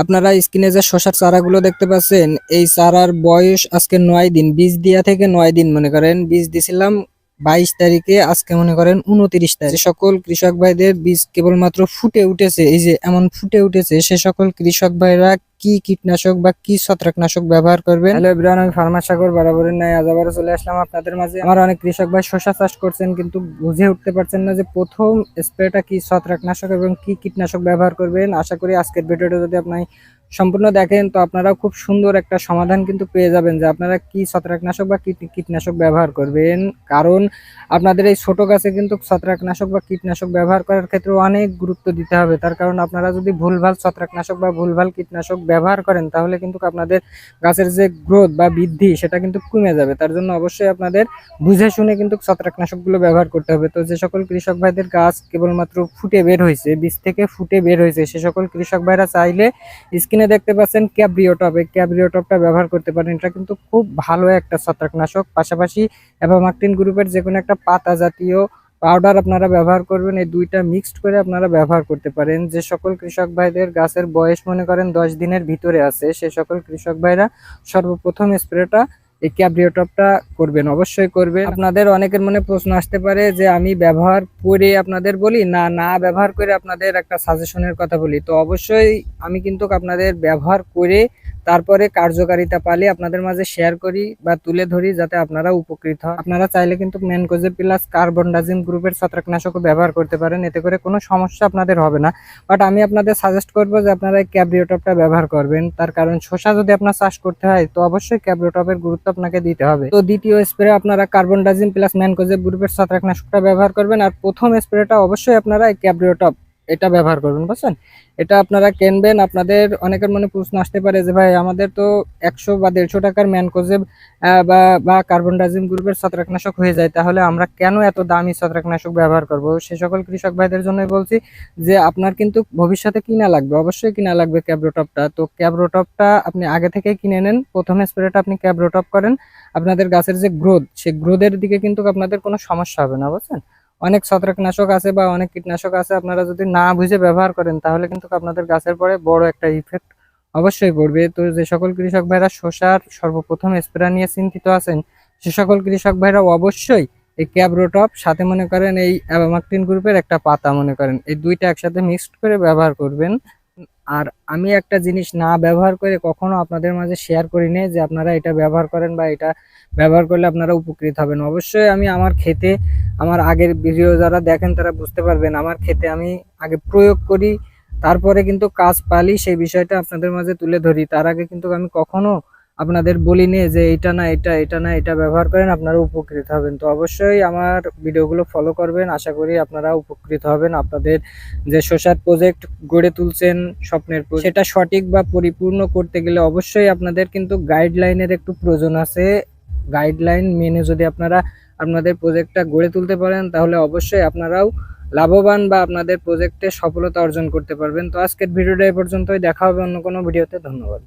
আপনারা স্ক্রিনে যে শশার চারাগুলো দেখতে পাচ্ছেন, এই চারার বয়স আজকে নয় দিন, বীজ দিয়া থেকে নয় দিন মনে করেন। বীজ দিছিলাম বাইশ তারিখে, আজকে মনে করেন উনত্রিশ তারিখ। সকল কৃষক ভাইদের বীজ কেবলমাত্র ফুটে উঠেছে, এই যে এমন ফুটে উঠেছে, সে সকল কৃষক ভাইরা কি কীটনাশক বা কি ছত্রাকনাশক ব্যবহার করবেন? হ্যালো এভরিওয়ান, আমি ফার্মার সাগর, বরাবরের নাই আজ আবারও চলে আসলাম আপনাদের মাঝে। আমার অনেক কৃষক ভাই শশা চাষ করছেন, কিন্তু বুঝে উঠতে পারছেন না যে প্রথম স্প্রেটা কি ছত্রাকনাশক এবং কি কীটনাশক ব্যবহার করবেন। আশা করি আজকের ভিডিওটা যদি আপনি সম্পূর্ণ দেখেন তো আপনারা খুব সুন্দর একটা সমাধান কিন্তু পেয়ে যাবেন যে আপনারা কি ছত্রাকনাশক বা কীট- কীটনাশক ব্যবহার করবেন। কারণ আপনাদের এই ছোট গাছে কিন্তু ছত্রাকনাশক বা কীটনাশক ব্যবহার করার ক্ষেত্রে অনেক গুরুত্ব দিতে হবে। তার কারণ আপনারা যদি ভুলভাল ছত্রাকনাশক বা ভুলভাল কীটনাশক ব্যবহার করেন, তাহলে কিন্তু আপনাদের গাছের যে গ্রোথ বা বৃদ্ধি সেটা কিন্তু কমে যাবে। তার জন্য অবশ্যই আপনাদের বুঝে শুনে কিন্তু ছত্রাকনাশকগুলো ব্যবহার করতে হবে। তো যে সকল কৃষক ভাইদের গাছ কেবলমাত্র ফুটে বের হয়েছে, বীজ থেকে ফুটে বের হয়েছে, সে সকল কৃষক ভাইরা চাইলে স্ক্রিনে দেখতে পাচ্ছেন ক্যাব্রিওটপ এই ক্যাব্রিওটপটা ব্যবহার করতে পারেন। এটা কিন্তু খুব ভালো একটা ছত্রাকনাশক। পাশাপাশি অ্যাভামাকটিন গ্রুপের যে কোনো একটা পাতা জাতীয় পাউডার আপনারা ব্যবহার করবেন। এই দুইটা মিক্সড করে আপনারা ব্যবহার করতে পারেন। যে সকল কৃষক ভাইদের গাছের বয়স মনে করেন দশ দিনের ভিতরে আছে, সে সকল কৃষক ভাইরা সর্বপ্রথম স্প্রেটা এই ক্যাব্রিওটপটা করবেন, অবশ্যই করবেন। আপনাদের অনেকের মনে প্রশ্ন আসতে পারে যে আমি ব্যবহার করে আপনাদের বলি, না না ব্যবহার করে আপনাদের একটা সাজেশনের কথা বলি। তো অবশ্যই আমি কিন্তু আপনাদের ব্যবহার করে তারপরে কার্যকারিতা পালে আপনাদের মাঝে শেয়ার করি বা তুলে ধরি যাতে আপনারা উপকৃত হন। আপনারা চাইলে কিন্তু ম্যানকোজে প্লাস কার্বন ডাজিম গ্রুপের ছত্রাকনাশকও ব্যবহার করতে পারেন, এতে করে কোনো সমস্যা আপনাদের হবে না। বাট আমি আপনাদের সাজেস্ট করব যে আপনারা এই ক্যাব্রিওটপটা ব্যবহার করবেন। তার কারণ শসা যদি আপনার চাষ করতে হয়, তো অবশ্যই ক্যাব্রিওটপের গুরুত্ব আপনাকে দিতে হবে। তো দ্বিতীয় স্প্রে আপনারা কার্বন ডাজিম প্লাস ম্যানকোজে গ্রুপের ছত্রাকনাশকটা ব্যবহার করবেন। আর প্রথম স্প্রেটা অবশ্যই আপনারা এই ক্যাব্রিওটপ এটা ব্যবহার করবেন, বুঝছেন? এটা আপনারা কিনবেন, আপনাদের অনেকের মনে প্রশ্ন আসতে পারে যে, ভাই, আমাদের তো একশো বা দেড়শো টাকার ম্যানকোজেব বা বা কার্বন ডাইজিম গ্রুপের ছত্রাকনাশক হয়ে যায়, তাহলে আমরা কেন এত দামি ছত্রাকনাশক ব্যবহার করব? সে সকল কৃষক ভাইদের জন্যই বলছি যে, আপনার কিন্তু ভবিষ্যতে কিনা লাগবে, অবশ্যই কিনা লাগবে ক্যাব্রোটপটা। তো ক্যাব্রোটপটা আপনি আগে থেকেই কিনে নেন, প্রথম স্প্রেটা আপনি ক্যাব্রোটপ করেন, আপনাদের গাছের যে গ্রোথ সেই গ্রোথের দিকে কিন্তু আপনাদের কোনো সমস্যা হবে না, বুঝছেন? অনেক ছত্রাকনাশক আছে বা অনেক কীটনাশক আছে, আপনারা যদি না বুঝে ব্যবহার করেন, তাহলে কিন্তু আপনাদের গাছের পরে বড় একটা ইফেক্ট অবশ্যই পড়বে। তো যে সকল কৃষক ভাইরা শসার সর্বপ্রথম স্প্রে নিয়ে চিন্তিত আছেন, সে সকল কৃষক ভাইরা অবশ্যই এই ক্যাব্রোটপ সাথে মনে করেন এই অ্যাবামাকটিন গ্রুপের একটা পাতা মনে করেন। এই দুইটা একসাথে মিক্সড করে ব্যবহার করবেন। আর আমি একটা জিনিস না ব্যবহার করে কখনো আপনাদের মাঝে শেয়ার করি নে যে আপনারা এটা ব্যবহার করেন বা এটা ব্যবহার করলে আপনারা উপকৃত হবেন। অবশ্যই আমি আমার ক্ষেতে আমার আগের ভিডিও যারা দেখেন তারা বুঝতে পারবেন। আমার ক্ষেতে আমি আগে প্রয়োগ করি, তারপরে কিন্তু কাজ পালি, সেই বিষয়টা আপনাদের মাঝে তুলে ধরি। তার আগে কিন্তু আমি কখনো আপনাদের বলি নে যে এটা না, এটা এটা না, এটা ব্যবহার করেন, আপনারা উপকৃত হবেন। তো অবশ্যই আমার ভিডিওগুলো ফলো করবেন। আশা করি আপনারা উপকৃত হবেন। আপনাদের যে সোশ্যাল প্রজেক্ট গড়ে তুলছেন, স্বপ্নের সেটা সঠিক বা পরিপূর্ণ করতে গেলে অবশ্যই আপনাদের কিন্তু গাইডলাইনের একটু প্রয়োজন আছে। গাইডলাইন মেনে যদি আপনারা আপনাদের প্রজেক্টটা গড়ে তুলতে পারেন, তাহলে অবশ্যই আপনারাও লাভবান বা আপনাদের প্রজেক্টে সফলতা অর্জন করতে পারবেন। তো আজকের ভিডিওটা এই পর্যন্তই, দেখা হবে অন্য কোনো ভিডিওতে, ধন্যবাদ।